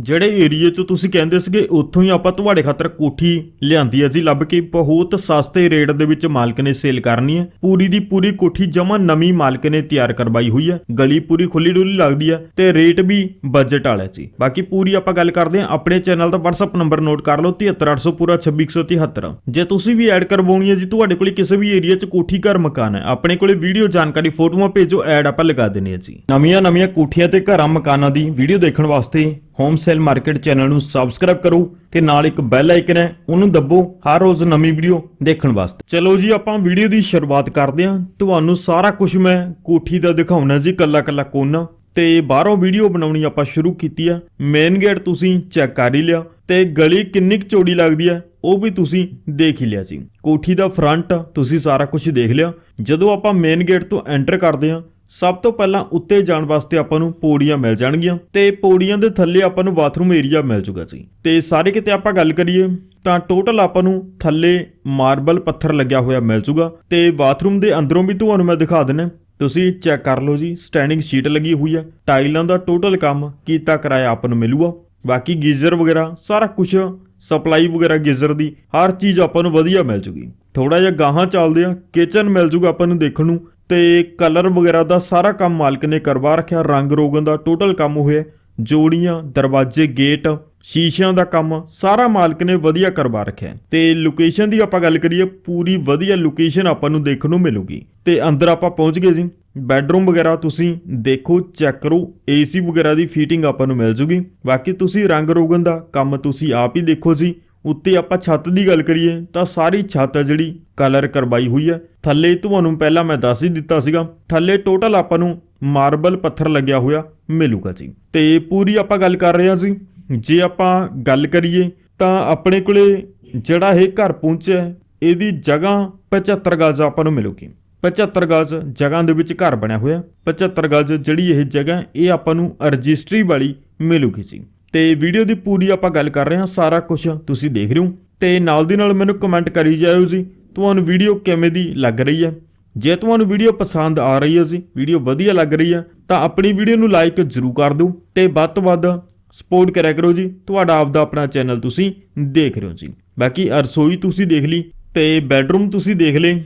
ਜਿਹੜੇ ਏਰੀਏ 'ਚ ਤੁਸੀਂ ਕਹਿੰਦੇ ਸੀਗੇ, ਉੱਥੋਂ ਹੀ ਆਪਾਂ ਤੁਹਾਡੇ ਖਾਤਰ ਕੋਠੀ ਲਿਆਂਦੀ ਹੈ ਜੀ, ਲੱਭ ਕੇ ਬਹੁਤ ਸਸਤੇ ਰੇਟ ਦੇ ਵਿੱਚ ਮਾਲਕ ਨੇ ਸੇਲ ਕਰਨੀ ਹੈ ਪੂਰੀ ਦੀ ਪੂਰੀ ਕੋਠੀ ਜਮਾ ਨਵੀਂ ਮਾਲਕ ਨੇ ਤਿਆਰ ਕਰਵਾਈ ਹੋਈ ਹੈ ਗਲੀ ਪੂਰੀ ਖੁੱਲੀ ਡੁੱਲੀ ਲੱਗਦੀ ਹੈ ਤੇ ਰੇਟ ਵੀ ਬਜਟ ਵਾਲਾ ਜੀ। ਬਾਕੀ ਪੂਰੀ ਆਪਾਂ ਗੱਲ ਕਰਦੇ ਹਾਂ ਆਪਣੇ ਚੈਨਲ ਦਾ WhatsApp ਨੰਬਰ ਨੋਟ ਕਰ ਲਓ 73800 ਪੂਰਾ 26173 ਜੇ ਤੁਸੀਂ ਵੀ ਐਡ ਕਰਵਾਉਣੀ ਹੈ ਜੀ, ਤੁਹਾਡੇ ਕੋਲ ਕਿਸੇ ਵੀ ਏਰੀਆ 'ਚ ਕੋਠੀ ਘਰ ਮਕਾਨ ਹੈ, ਆਪਣੇ ਕੋਲੇ ਵੀਡੀਓ ਜਾਣਕਾਰੀ, ਫੋਟੋਆਂ ਭੇਜੋ ਐਡ ਆਪਾਂ ਲਗਾ ਦਿੰਨੇ ਆ ਜੀ। ਨਵੀਆਂ ਨਵੀਆਂ ਕੋਠੀਆਂ ਤੇ ਘਰਾਂ ਮਕਾਨਾਂ ਦੀ ਵੀਡੀਓ ਦੇਖਣ ਵਾਸਤੇ ਹੋਮ ਸੇਲ ਮਾਰਕੀਟ ਚੈਨਲ ਨੂੰ ਸਬਸਕ੍ਰਾਈਬ ਕਰੋ ਤੇ ਨਾਲ ਇੱਕ ਬੈਲ ਆਈਕਨ ਹੈ, ਉਹਨੂੰ ਦੱਬੋ ਹਰ ਰੋਜ਼ ਨਵੀਂ ਵੀਡੀਓ ਦੇਖਣ ਵਾਸਤੇ। ਚਲੋ ਜੀ, ਆਪਾਂ ਵੀਡੀਓ ਦੀ ਸ਼ੁਰੂਆਤ ਕਰਦੇ ਹਾਂ। ਤੁਹਾਨੂੰ ਸਾਰਾ ਕੁਝ ਮੈਂ ਕੋਠੀ ਦਾ ਦਿਖਾਉਣਾ ਜੀ ਕੱਲਾ ਕੱਲਾ ਕੋਨਾ। ਤੇ ਬਾਹਰੋਂ ਵੀਡੀਓ ਬਣਾਉਣੀ ਆਪਾਂ ਸ਼ੁਰੂ ਕੀਤੀ ਆ। ਮੇਨ ਗੇਟ ਤੁਸੀਂ ਚੈੱਕ ਕਰ ਹੀ ਲਿਆ। ਤੇ ਗਲੀ ਕਿੰਨੀ ਕੁ ਚੌੜੀ ਲੱਗਦੀ ਹੈ ਉਹ ਵੀ ਤੁਸੀਂ ਦੇਖ ਹੀ ਲਿਆ ਜੀ। ਕੋਠੀ ਦਾ ਫਰੰਟ ਤੁਸੀਂ ਸਾਰਾ ਕੁਝ ਦੇਖ ਲਿਆ। ਜਦੋਂ ਆਪਾਂ ਮੇਨ ਗੇਟ ਤੋਂ ਐਂਟਰ ਕਰਦੇ ਹਾਂ ਸਭ ਤੋਂ ਪਹਿਲਾਂ ਉੱਤੇ ਜਾਣ ਵਾਸਤੇ ਆਪਾਂ ਨੂੰ ਪੌੜੀਆਂ ਮਿਲ ਜਾਣਗੀਆਂ ਤੇ ਪੌੜੀਆਂ ਦੇ ਥੱਲੇ ਆਪਾਂ ਨੂੰ ਬਾਥਰੂਮ ਏਰੀਆ ਮਿਲ ਜੂਗਾ ਜੀ। ਤੇ ਸਾਰੇ ਕਿਤੇ ਆਪਾਂ ਗੱਲ ਕਰੀਏ ਤਾਂ ਟੋਟਲ ਆਪਾਂ ਨੂੰ ਥੱਲੇ ਮਾਰਬਲ ਪੱਥਰ ਲੱਗਿਆ ਹੋਇਆ ਮਿਲ ਜੂਗਾ ਤੇ ਬਾਥਰੂਮ ਦੇ ਅੰਦਰੋਂ ਵੀ ਤੁਹਾਨੂੰ ਮੈਂ ਦਿਖਾ ਦਿੰਨਾ। ਤੁਸੀਂ ਚੈੱਕ ਕਰ ਲਓ ਜੀ ਸਟੈਂਡਿੰਗ ਸ਼ੀਟ ਲੱਗੀ ਹੋਈ ਹੈ। ਟਾਈਲਾਂ ਦਾ ਟੋਟਲ ਕੰਮ ਕੀਤਾ ਕਰਾਇਆ ਆਪਾਂ ਨੂੰ ਮਿਲੂਗਾ। ਬਾਕੀ ਗੀਜ਼ਰ ਵਗੈਰਾ, ਸਾਰਾ ਕੁਝ ਸਪਲਾਈ ਵਗੈਰਾ ਗੀਜ਼ਰ ਦੀ, ਹਰ ਚੀਜ਼ ਆਪਾਂ ਨੂੰ ਵਧੀਆ ਮਿਲ ਜੂਗੀ। ਥੋੜਾ ਜਿਹਾ ਗਾਹਾਂ ਚੱਲਦੇ ਆ ਕਿਚਨ ਮਿਲ ਜੂਗਾ ਆਪਾਂ ਨੂੰ ਦੇਖਣ ਨੂੰ। ਤੇ ਕਲਰ ਵਗੈਰਾ ਦਾ ਸਾਰਾ ਕੰਮ ਮਾਲਕ ਨੇ ਕਰਵਾ ਰੱਖਿਆ। ਰੰਗ ਰੋਗਨ ਦਾ ਟੋਟਲ ਕੰਮ ਹੋਇਆ। ਜੋੜੀਆਂ, ਦਰਵਾਜ਼ੇ, ਗੇਟ, ਸ਼ੀਸ਼ਿਆਂ ਦਾ ਕੰਮ ਸਾਰਾ ਮਾਲਕ ਨੇ ਵਧੀਆ ਕਰਵਾ ਰੱਖਿਆ। ਤੇ ਲੋਕੇਸ਼ਨ ਦੀ ਆਪਾਂ ਗੱਲ ਕਰੀਏ, ਪੂਰੀ ਵਧੀਆ ਲੋਕੇਸ਼ਨ ਆਪਾਂ ਨੂੰ ਦੇਖਣ ਨੂੰ ਮਿਲੂਗੀ। ਤੇ ਅੰਦਰ ਆਪਾਂ ਪਹੁੰਚ ਗਏ ਜੀ। ਬੈੱਡਰੂਮ ਵਗੈਰਾ ਤੁਸੀਂ ਦੇਖੋ ਚੈੱਕ ਕਰੋ। ਏਸੀ ਵਗੈਰਾ ਦੀ ਫੀਟਿੰਗ ਆਪਾਂ ਨੂੰ ਮਿਲ ਜੂਗੀ। ਬਾਕੀ ਤੁਸੀਂ ਰੰਗ ਰੋਗਨ ਦਾ ਕੰਮ ਤੁਸੀਂ ਆਪ ਹੀ ਦੇਖੋ ਜੀ। ਉੱਤੇ ਆਪਾਂ ਛੱਤ ਦੀ ਗੱਲ ਕਰੀਏ ਤਾਂ ਸਾਰੀ ਛੱਤ ਹੈ ਜਿਹੜੀ ਕਲਰ ਕਰਵਾਈ ਹੋਈ ਹੈ ਥੱਲੇ ਤੁਹਾਨੂੰ ਪਹਿਲਾਂ ਮੈਂ ਦੱਸ ਹੀ ਦਿੱਤਾ ਸੀਗਾ, ਥੱਲੇ ਟੋਟਲ ਆਪਾਂ ਨੂੰ ਮਾਰਬਲ ਪੱਥਰ ਲੱਗਿਆ ਹੋਇਆ ਮਿਲੂਗਾ ਜੀ। ਤੇ ਪੂਰੀ ਆਪਾਂ ਗੱਲ ਕਰ ਰਹੇ ਹਾਂ ਜੀ। ਜੇ ਆਪਾਂ ਗੱਲ ਕਰੀਏ ਤਾਂ ਆਪਣੇ ਕੋਲੇ ਜਿਹੜਾ ਇਹ ਘਰ ਪਹੁੰਚਿਆ ਇਹਦੀ ਜਗ੍ਹਾ 75 ਗਜ਼ ਆਪਾਂ ਨੂੰ ਮਿਲੂਗੀ। 75 ਗਜ਼ ਜਗ੍ਹਾ ਦੇ ਵਿੱਚ ਘਰ ਬਣਿਆ ਹੋਇਆ। 75 ਗਜ਼ ਜਿਹੜੀ ਇਹ ਜਗ੍ਹਾ, ਇਹ ਆਪਾਂ ਨੂੰ ਰਜਿਸਟਰੀ ਵਾਲੀ ਮਿਲੂਗੀ ਜੀ। ਤੇ ਵੀਡੀਓ ਦੀ ਪੂਰੀ ਆਪਾਂ ਗੱਲ ਕਰ ਰਹੇ ਹਾਂ ਸਾਰਾ ਕੁਝ ਤੁਸੀਂ ਦੇਖ ਰਹੇ ਹੋ। ਤੇ ਨਾਲ ਦੀ ਨਾਲ ਮੈਨੂੰ ਕਮੈਂਟ ਕਰੀ ਜਾਇਓ ਜੀ, ਤੁਹਾਨੂੰ ਵੀਡੀਓ ਕਿਵੇਂ ਦੀ ਲੱਗ ਰਹੀ ਹੈ। ਜੇ ਤੁਹਾਨੂੰ ਵੀਡੀਓ ਪਸੰਦ ਆ ਰਹੀ ਹੈ ਜੀ, ਵੀਡੀਓ ਵਧੀਆ ਲੱਗ ਰਹੀ ਹੈ, ਤਾਂ ਆਪਣੀ ਵੀਡੀਓ ਨੂੰ ਲਾਈਕ ਜ਼ਰੂਰ ਕਰ ਦਿਓ ਤੇ ਵੱਧ ਤੋਂ ਵੱਧ ਸਪੋਰਟ ਕਰਿਆ ਕਰੋ ਜੀ, ਤੁਹਾਡਾ ਆਪਦਾ ਆਪਣਾ ਚੈਨਲ ਤੁਸੀਂ ਦੇਖ ਰਹੇ ਹੋ ਜੀ। ਬਾਕੀ ਰਸੋਈ ਤੁਸੀਂ ਦੇਖ ਲਈ ਤੇ ਬੈੱਡਰੂਮ ਤੁਸੀਂ ਦੇਖ ਲਏ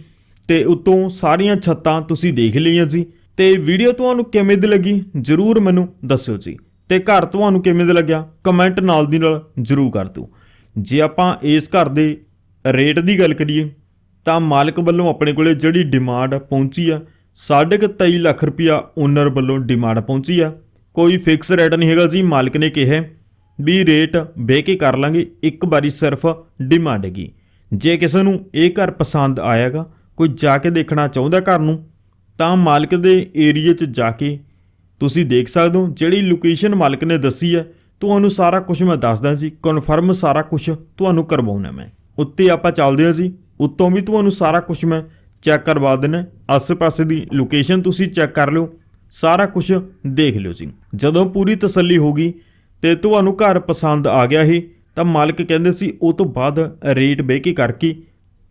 ਤੇ ਉਤੋਂ ਸਾਰੀਆਂ ਛੱਤਾਂ ਤੁਸੀਂ ਦੇਖ ਲਈਆਂ ਜੀ। ਤੇ ਵੀਡੀਓ ਤੁਹਾਨੂੰ ਕਿਵੇਂ ਦੀ ਲੱਗੀ, ਜਰੂਰ ਮੈਨੂੰ ਦੱਸਿਓ ਜੀ। ਤੇ ਘਰ ਤੁਹਾਨੂੰ ਕਿਵੇਂ ਦਾ ਲੱਗਿਆ? ਕਮੈਂਟ ਨਾਲ ਦੀ ਨਾਲ ਜਰੂਰ ਕਰ ਦਿਓ। ਜੇ ਆਪਾਂ ਇਸ ਘਰ ਦੇ ਰੇਟ ਦੀ ਗੱਲ ਕਰੀਏ, ਤਾਂ ਮਾਲਕ ਵੱਲੋਂ ਆਪਣੇ ਕੋਲੇ ਜਿਹੜੀ ਡਿਮਾਂਡ ਪਹੁੰਚੀ ਆ, ਸਾਢੇ ਕੁ 23 ਲੱਖ ਰੁਪਇਆ ਓਨਰ ਵੱਲੋਂ ਡਿਮਾਂਡ ਪਹੁੰਚੀ ਆ। ਕੋਈ ਫਿਕਸ ਰੇਟ ਨਹੀਂ ਹੈਗਾ ਜੀ, ਮਾਲਕ ਨੇ ਕਿਹਾ ਵੀ ਰੇਟ ਬਹਿ ਕੇ ਕਰ ਲਾਂਗੇ, ਇੱਕ ਵਾਰੀ ਸਿਰਫ ਡਿਮਾਂਡ ਹੈਗੀ। ਜੇ ਕਿਸੇ ਨੂੰ ਇਹ ਘਰ ਪਸੰਦ ਆਏਗਾ ਕੋਈ ਜਾ ਕੇ ਦੇਖਣਾ ਚਾਹੁੰਦਾ ਘਰ ਨੂੰ, ਤਾਂ ਮਾਲਕ ਦੇ ਏਰੀਆ 'ਚ ਜਾ ਕੇ ਤੁਸੀਂ ਦੇਖ ਸਕਦੇ ਹੋ, ਜਿਹੜੀ ਲੋਕੇਸ਼ਨ ਮਾਲਕ ਨੇ ਦੱਸੀ ਹੈ, ਤੁਹਾਨੂੰ ਸਾਰਾ ਕੁਝ ਮੈਂ ਦੱਸਦਾ ਜੀ ਕਨਫਰਮ ਸਾਰਾ ਕੁਝ ਤੁਹਾਨੂੰ ਕਰਵਾਉਣਾ ਮੈਂ। ਉੱਤੇ ਆਪਾਂ ਚੱਲਦੇ ਹਾਂ ਜੀ, ਉੱਤੋਂ ਵੀ ਤੁਹਾਨੂੰ ਸਾਰਾ ਕੁਝ ਮੈਂ ਚੈੱਕ ਕਰਵਾ ਦੇਣਾ ਆਸ-ਪਾਸੇ ਦੀ ਲੋਕੇਸ਼ਨ ਤੁਸੀਂ ਚੈੱਕ ਕਰ ਲਿਓ, ਸਾਰਾ ਕੁਝ ਦੇਖ ਲਿਓ ਜੀ। ਜਦੋਂ ਪੂਰੀ ਤਸੱਲੀ ਹੋ ਗਈ ਤੇ ਤੁਹਾਨੂੰ ਘਰ ਪਸੰਦ ਆ ਗਿਆ ਇਹ, ਤਾਂ ਮਾਲਕ ਕਹਿੰਦੇ ਸੀ ਉਹ ਤੋਂ ਬਾਅਦ ਰੇਟ ਬਹਿ ਕੇ ਕਰਕੇ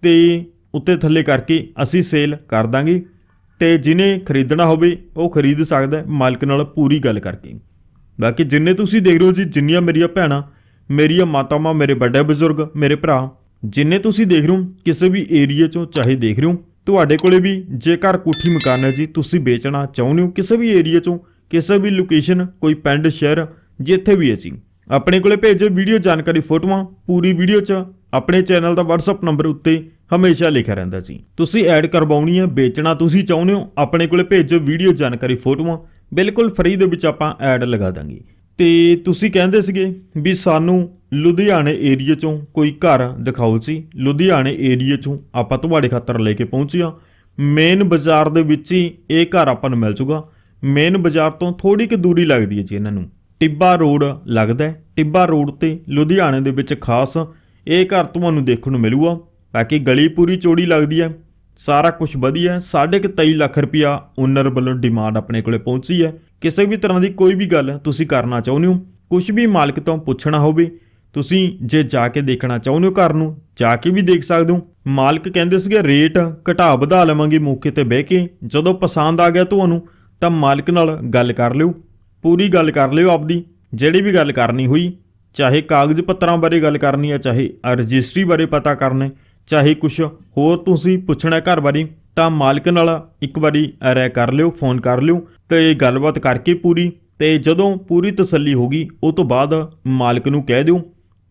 ਤੇ ਉੱਤੇ ਥੱਲੇ ਕਰਕੇ ਅਸੀਂ ਸੇਲ ਕਰ ਦਾਂਗੇ। ਤੇ ਜਿਹਨੇ ਖਰੀਦਣਾ ਹੋਵੇ, ਉਹ ਖਰੀਦ ਸਕਦਾ ਹੈ। ਮਾਲਕ ਨਾਲ ਪੂਰੀ ਗੱਲ ਕਰਕੇ। ਬਾਕੀ ਜਿੰਨੇ ਤੁਸੀਂ ਦੇਖ ਰਹੇ ਹੋ ਜੀ, ਜਿੰਨੀਆਂ ਮੇਰੀਆਂ ਭੈਣਾਂ, ਮੇਰੀਆਂ ਮਾਤਾਵਾਂ ਮੇਰੇ ਵੱਡੇ ਬਜ਼ੁਰਗ, ਮੇਰੇ ਭਰਾ, ਜਿੰਨੇ ਤੁਸੀਂ ਦੇਖ ਰਹੇ ਹੋ, ਕਿਸੇ ਵੀ ਏਰੀਆ ਚੋਂ ਚਾਹੇ ਦੇਖ ਰਹੇ ਹੋ, ਤੁਹਾਡੇ ਕੋਲੇ ਵੀ ਜੇਕਰ ਕੋਠੀ ਮਕਾਨ ਹੈ ਜੀ, ਤੁਸੀਂ ਵੇਚਣਾ ਚਾਹੁੰਦੇ ਹੋ, ਕਿਸੇ ਵੀ ਏਰੀਆ ਚੋਂ, ਕਿਸੇ ਵੀ ਲੋਕੇਸ਼ਨ ਕੋਈ ਪਿੰਡ, ਸ਼ਹਿਰ, ਜਿੱਥੇ ਵੀ ਹੈ ਜੀ। ਆਪਣੇ ਕੋਲੇ ਭੇਜੋ ਵੀਡੀਓ ਜਾਣਕਾਰੀ ਫੋਟੋਆਂ, ਪੂਰੀ ਵੀਡੀਓ 'ਚ ਆਪਣੇ ਚੈਨਲ ਦਾ WhatsApp ਨੰਬਰ ਉੱਤੇ ਹਮੇਸ਼ਾ ਲਿਖਿਆ ਰਹਿੰਦਾ ਸੀ। ਤੁਸੀਂ ਐਡ ਕਰਵਾਉਣੀ ਹੈ ਵੇਚਣਾ ਤੁਸੀਂ ਚਾਹੁੰਦੇ ਹੋ, ਆਪਣੇ ਕੋਲੇ ਭੇਜੋ ਵੀਡੀਓ ਜਾਣਕਾਰੀ ਫੋਟੋਆਂ। ਬਿਲਕੁਲ ਫ੍ਰੀ ਦੇ ਵਿੱਚ ਆਪਾਂ ਐਡ ਲਗਾ ਦਾਂਗੇ। ਤੇ ਤੁਸੀਂ ਕਹਿੰਦੇ ਸੀਗੇ ਵੀ ਸਾਨੂੰ ਲੁਧਿਆਣੇ ਏਰੀਆ ਚੋਂ ਕੋਈ ਘਰ ਦਿਖਾਓ ਜੀ। ਲੁਧਿਆਣੇ ਏਰੀਆ ਚੋਂ ਆਪਾਂ ਤੁਹਾਡੇ ਖਾਤਰ ਲੈ ਕੇ ਪਹੁੰਚੇ ਹਾਂ। ਮੇਨ ਬਾਜ਼ਾਰ ਦੇ ਵਿੱਚ ਹੀ ਇਹ ਘਰ ਆਪਾਂ ਨੂੰ ਮਿਲ ਜੂਗਾ। ਮੇਨ ਬਾਜ਼ਾਰ ਤੋਂ ਥੋੜੀ ਕਿ ਦੂਰੀ ਲੱਗਦੀ ਹੈ ਜੀ ਇਹਨਾਂ ਨੂੰ। ਟਿੱਬਾ ਰੋਡ ਲੱਗਦਾ ਹੈ। ਟਿੱਬਾ ਰੋਡ ਤੇ ਲੁਧਿਆਣੇ ਦੇ ਵਿੱਚ ਖਾਸ ਇਹ ਘਰ ਤੁਹਾਨੂੰ ਦੇਖਣ ਨੂੰ ਮਿਲੂਗਾ। ਬਾਕੀ ਗਲੀ ਪੂਰੀ ਚੌੜੀ ਲੱਗਦੀ ਹੈ। ਸਾਰਾ ਕੁਝ ਵਧੀਆ ਸਾਢੇ ਕੁ 23 ਲੱਖ ਰੁਪਇਆ ਓਨਰ ਵੱਲੋਂ ਡਿਮਾਂਡ ਆਪਣੇ ਕੋਲੇ ਪਹੁੰਚੀ ਹੈ। ਕਿਸੇ ਵੀ ਤਰ੍ਹਾਂ ਦੀ ਕੋਈ ਵੀ ਗੱਲ ਤੁਸੀਂ ਕਰਨਾ ਚਾਹੁੰਦੇ ਹੋ। ਕੁਝ ਵੀ ਮਾਲਕ ਤੋਂ ਪੁੱਛਣਾ ਹੋਵੇ, ਤੁਸੀਂ ਜੇ ਜਾ ਕੇ ਦੇਖਣਾ ਚਾਹੁੰਦੇ ਹੋ ਘਰ ਨੂੰ, ਜਾ ਕੇ ਵੀ ਦੇਖ ਸਕਦੇ ਹੋ। ਮਾਲਕ ਕਹਿੰਦੇ ਸੀਗੇ, ਰੇਟ ਘਟਾ ਵਧਾ ਲਵਾਂਗੇ ਮੌਕੇ ਤੇ ਬਹਿ ਕੇ। ਜਦੋਂ ਪਸੰਦ ਆ ਗਿਆ ਤੁਹਾਨੂੰ, ਤਾਂ ਮਾਲਕ ਨਾਲ ਗੱਲ ਕਰ ਲਿਓ। ਪੂਰੀ ਗੱਲ ਕਰ ਲਿਓ ਆਪਦੀ। ਜਿਹੜੀ ਵੀ ਗੱਲ ਕਰਨੀ ਹੋਈ, ਚਾਹੇ ਕਾਗਜ਼ ਪੱਤਰਾਂ ਬਾਰੇ ਗੱਲ ਕਰਨੀ ਹੈ, ਚਾਹੇ ਰਜਿਸਟਰੀ ਬਾਰੇ ਪਤਾ ਕਰਨਾ ਚਾਹੇ ਕੁਝ ਹੋਰ ਤੁਸੀਂ ਪੁੱਛਣਾ ਘਰ ਬਾਰੇ ਤਾਂ ਮਾਲਕ ਨਾਲ ਇੱਕ ਵਾਰੀ ਰਾਇ ਕਰ ਲਿਓ, ਫੋਨ ਕਰ ਲਿਓ ਤੇ ਗੱਲਬਾਤ ਕਰਕੇ ਪੂਰੀ। ਤੇ ਜਦੋਂ ਪੂਰੀ ਤਸੱਲੀ ਹੋ ਗਈ, ਉਹ ਤੋਂ ਬਾਅਦ ਮਾਲਕ ਨੂੰ ਕਹਿ ਦਿਓ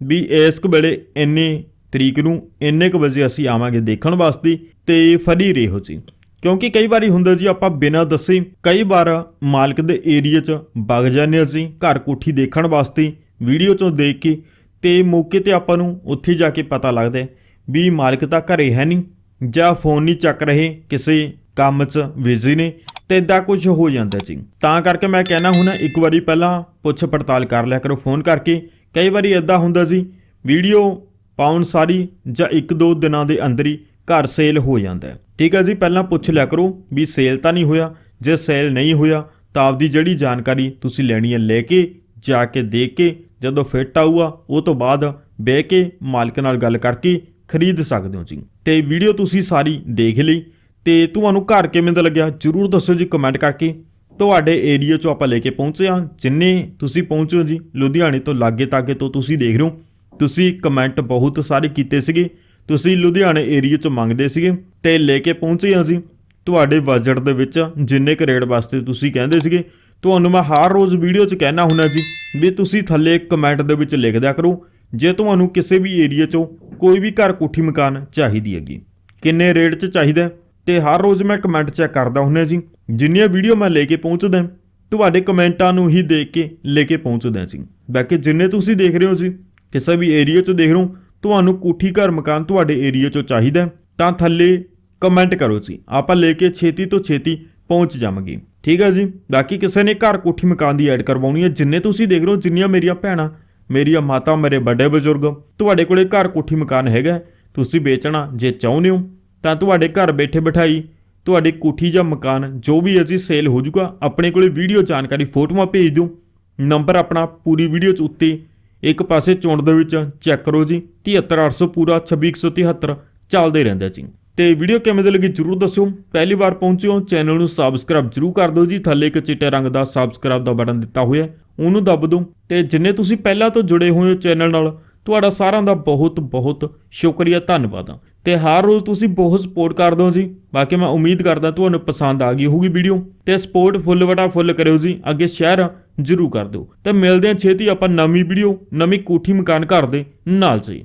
ਵੀ ਇਸ ਕੁ ਵੇਲੇ ਇੰਨੇ ਤਰੀਕ ਨੂੰ ਇੰਨੇ ਕੁ ਵਜੇ ਅਸੀਂ ਆਵਾਂਗੇ ਦੇਖਣ ਵਾਸਤੇ ਤੇ ਫਰੀ ਰਹੋ ਜੀ। ਕਿਉਂਕਿ ਕਈ ਵਾਰੀ ਹੁੰਦਾ ਜੀ, ਆਪਾਂ ਬਿਨਾਂ ਦੱਸੇ ਕਈ ਵਾਰ ਮਾਲਕ ਦੇ ਏਰੀਆ 'ਚ ਵਗ ਜਾਂਦੇ ਅਸੀਂ ਘਰ ਕੋਠੀ ਦੇਖਣ ਵਾਸਤੇ, ਵੀਡੀਓ 'ਚੋਂ ਦੇਖ ਕੇ ਤੇ ਮੌਕੇ ਤੇ ਆਪਾਂ ਨੂੰ ਉੱਥੇ ਜਾ ਕੇ ਪਤਾ ਲੱਗਦਾ ਵੀ ਮਾਲਕ ਤਾਂ ਘਰੇ ਹੈ ਨਹੀਂ, ਜਾਂ ਫੋਨ ਨਹੀਂ ਚੱਕ ਰਹੇ, ਕਿਸੇ ਕੰਮ 'ਚ ਬਿਜ਼ੀ ਨੇ, ਤੇ ਇਦਾਂ ਕੁਝ ਹੋ ਜਾਂਦਾ ਜੀ। ਤਾਂ ਕਰਕੇ ਮੈਂ ਕਹਿਣਾ ਹੁਣ, ਇੱਕ ਵਾਰੀ ਪਹਿਲਾਂ ਪੁੱਛ ਪੜਤਾਲ ਕਰ ਲਿਆ ਕਰੋ ਫੋਨ ਕਰਕੇ। ਕਈ ਵਾਰੀ ਇਦਾਂ ਹੁੰਦਾ ਜੀ, ਵੀਡੀਓ ਪਾਉਣ ਸਾਰੀ ਜਾਂ ਇੱਕ ਦੋ ਦਿਨਾਂ ਦੇ ਅੰਦਰ ਹੀ ਘਰ ਸੇਲ ਹੋ ਜਾਂਦਾ ਠੀਕ ਹੈ ਜੀ, ਪਹਿਲਾਂ ਪੁੱਛ ਲਿਆ ਕਰੋ ਵੀ ਸੇਲ ਤਾਂ ਨਹੀਂ ਹੋਇਆ, ਜੇ ਸੇਲ ਨਹੀਂ ਹੋਇਆ ਤਾਂ ਆਪਦੀ ਜਿਹੜੀ ਜਾਣਕਾਰੀ ਤੁਸੀਂ ਲੈਣੀ ਹੈ ਲੈ ਕੇ, ਜਾ ਕੇ ਦੇਖ ਕੇ, ਜਦੋਂ ਫਿੱਟ ਆਊਗਾ, ਉਹ ਤੋਂ ਬਾਅਦ ਬਹਿ ਕੇ ਮਾਲਕ ਨਾਲ ਗੱਲ ਕਰਕੇ ਖਰੀਦ ਸਕਦੇ ਹੋ ਜੀ। ਤੇ ਵੀਡੀਓ ਤੁਸੀਂ ਸਾਰੀ ਦੇਖ ਲਈ। ਤੇ ਤੁਹਾਨੂੰ ਘਰ ਕਿਵੇਂ ਦਾ ਲੱਗਿਆ ਜਰੂਰ ਦੱਸੋ ਜੀ ਕਮੈਂਟ ਕਰਕੇ। ਤੁਹਾਡੇ ਏਰੀਆ 'ਚੋਂ ਆਪਾਂ ਲੈ ਕੇ ਪਹੁੰਚੇ ਹਾਂ। ਜਿੰਨੇ ਤੁਸੀਂ ਪਹੁੰਚੇ ਜੀ, ਲੁਧਿਆਣੇ ਤੋਂ ਲਾਗੇ ਤਾਗੇ ਤੋਂ ਤੁਸੀਂ ਦੇਖ ਰਹੇ ਹੋ। ਤੁਸੀਂ ਕਮੈਂਟ ਬਹੁਤ ਸਾਰੇ ਕੀਤੇ ਸੀਗੇ। ਤੁਸੀਂ ਲੁਧਿਆਣੇ ਏਰੀਆ 'ਚ ਮੰਗਦੇ ਸੀਗੇ। ਤੇ ਲੈ ਕੇ ਪਹੁੰਚੇ ਹਾਂ ਜੀ। ਤੁਹਾਡੇ ਬਜਟ ਦੇ ਵਿੱਚ ਜਿੰਨੇ ਕੁ ਰੇਟ ਵਾਸਤੇ ਤੁਸੀਂ ਕਹਿੰਦੇ ਸੀਗੇ। ਤੁਹਾਨੂੰ ਮੈਂ ਹਰ ਰੋਜ਼ ਵੀਡੀਓ 'ਚ ਕਹਿਣਾ ਹੁੰਦਾ ਜੀ ਵੀ ਤੁਸੀਂ ਥੱਲੇ ਕਮੈਂਟ ਦੇ ਵਿੱਚ ਲਿਖ ਦਿਆ ਕਰੋ। ਜੇ ਤੁਹਾਨੂੰ ਕਿਸੇ ਵੀ ਏਰੀਆ 'ਚੋਂ ਕੋਈ ਵੀ ਘਰ ਕੋਠੀ ਮਕਾਨ ਚਾਹੀਦੀ ਹੈਗੀ ਕਿੰਨੇ ਰੇਟ 'ਚ ਚਾਹੀਦਾ ਹੈ, ਤੇ ਹਰ ਰੋਜ਼ ਮੈਂ ਕਮੈਂਟ ਚੈੱਕ ਕਰਦਾ ਹੁੰਦਾ ਜੀ। ਜਿੰਨੀਆਂ ਵੀਡੀਓ ਮੈਂ ਲੈ ਕੇ ਪਹੁੰਚਦਾ ਤੁਹਾਡੇ ਕਮੈਂਟਾਂ ਨੂੰ ਹੀ ਦੇਖ ਕੇ ਲੈ ਕੇ ਪਹੁੰਚਦਾ ਜੀ। ਬਾਕੀ ਜਿੰਨੇ ਤੁਸੀਂ ਦੇਖ ਰਹੇ ਹੋ ਜੀ ਕਿਸੇ ਵੀ ਏਰੀਆ 'ਚ ਦੇਖ ਰਹੇ ਹੋ ਤੁਹਾਨੂੰ ਕੋਠੀ ਘਰ ਮਕਾਨ ਤੁਹਾਡੇ ਏਰੀਆ 'ਚੋਂ ਚਾਹੀਦਾ ਤਾਂ ਥੱਲੇ ਕਮੈਂਟ ਕਰੋ ਜੀ। ਆਪਾਂ ਲੈ ਕੇ ਛੇਤੀ ਤੋਂ ਛੇਤੀ ਪਹੁੰਚ ਜਾਵਾਂਗੇ। ਠੀਕ ਹੈ ਜੀ? ਬਾਕੀ ਕਿਸੇ ਨੇ ਘਰ ਕੋਠੀ ਮਕਾਨ ਦੀ ਐਡ ਕਰਵਾਉਣੀ ਹੈ ਜਿੰਨੇ ਤੁਸੀਂ ਦੇਖ ਰਹੇ ਹੋ ਜਿੰਨੀਆਂ ਮੇਰੀਆਂ ਭੈਣਾਂ ਮੇਰੀਆਂ ਮਾਤਾ ਮੇਰੇ ਵੱਡੇ ਬਜ਼ੁਰਗ, ਤੁਹਾਡੇ ਕੋਲੇ ਘਰ ਕੋਠੀ ਮਕਾਨ ਹੈਗਾ, ਤੁਸੀਂ ਵੇਚਣਾ ਜੇ ਚਾਹੁੰਦੇ ਹੋ, ਤਾਂ ਤੁਹਾਡੇ ਘਰ ਬੈਠੇ ਬਿਠਾਈ, ਤੁਹਾਡੀ ਕੋਠੀ ਜਾਂ ਮਕਾਨ ਜੋ ਵੀ ਹੈ ਸੇਲ ਹੋ ਜਾਊਗਾ, ਆਪਣੇ ਕੋਲੇ ਵੀਡੀਓ ਜਾਣਕਾਰੀ, ਫੋਟੋਆਂ ਭੇਜ ਦਿਓ। ਨੰਬਰ ਆਪਣਾ ਪੂਰੀ ਵੀਡੀਓ 'ਚ ਉੱਤੇ, ਇੱਕ ਪਾਸੇ ਚੁਣ ਦੇ ਵਿੱਚ ਚੈੱਕ ਕਰੋ ਜੀ 73800 ਪੂਰਾ 26173 ਚੱਲਦੇ ਰਹਿੰਦਾ ਜੀ। ਤੇ ਵੀਡੀਓ ਕਿਵੇਂ ਦੀ ਲੱਗੀ ਜਰੂਰ ਦੱਸਿਓ। ਪਹਿਲੀ ਵਾਰ ਪਹੁੰਚੇ ਹੋ ਚੈਨਲ ਨੂੰ ਸਬਸਕ੍ਰਾਈਬ ਜਰੂਰ ਕਰ ਦਿਓ ਜੀ। ਥੱਲੇ ਇੱਕ ਚਿੱਟੇ ਰੰਗ ਦਾ ਸਬਸਕ੍ਰਾਈਬ ਦਾ ਬਟਨ ਦਿੱਤਾ ਹੋਇਆ ਉਹਨੂੰ ਦੱਬ ਦਿਓ। ਤੇ ਜਿੰਨੇ ਤੁਸੀਂ ਪਹਿਲਾਂ ਤੋਂ ਜੁੜੇ ਹੋਏ ਹੋ ਚੈਨਲ ਨਾਲ, ਤੁਹਾਡਾ ਸਾਰਿਆਂ ਦਾ ਬਹੁਤ ਬਹੁਤ ਸ਼ੁਕਰੀਆ, ਧੰਨਵਾਦ ਆ। ਤੇ ਹਰ ਰੋਜ਼ ਤੁਸੀਂ ਬਹੁਤ ਸਪੋਰਟ ਕਰਦੇ ਹੋ ਜੀ। ਬਾਕੀ ਮੈਂ ਉਮੀਦ ਕਰਦਾ ਤੁਹਾਨੂੰ ਪਸੰਦ ਆ ਗਈ ਹੋਊਗੀ ਵੀਡੀਓ। ਤੇ ਸਪੋਰਟ ਫੁੱਲ ਵਟਾ ਫੁੱਲ ਕਰਿਓ ਜੀ। ਅੱਗੇ ਸ਼ੇਅਰ ਜਰੂਰ ਕਰ ਦਿਓ। ਤੇ ਮਿਲਦੇ ਹਾਂ ਛੇਤੀ ਆਪਾਂ ਨਵੀਂ ਵੀਡੀਓ, ਨਵੀਂ ਕੋਠੀ ਮਕਾਨ ਘਰ ਦੇ ਨਾਲ ਜੀ।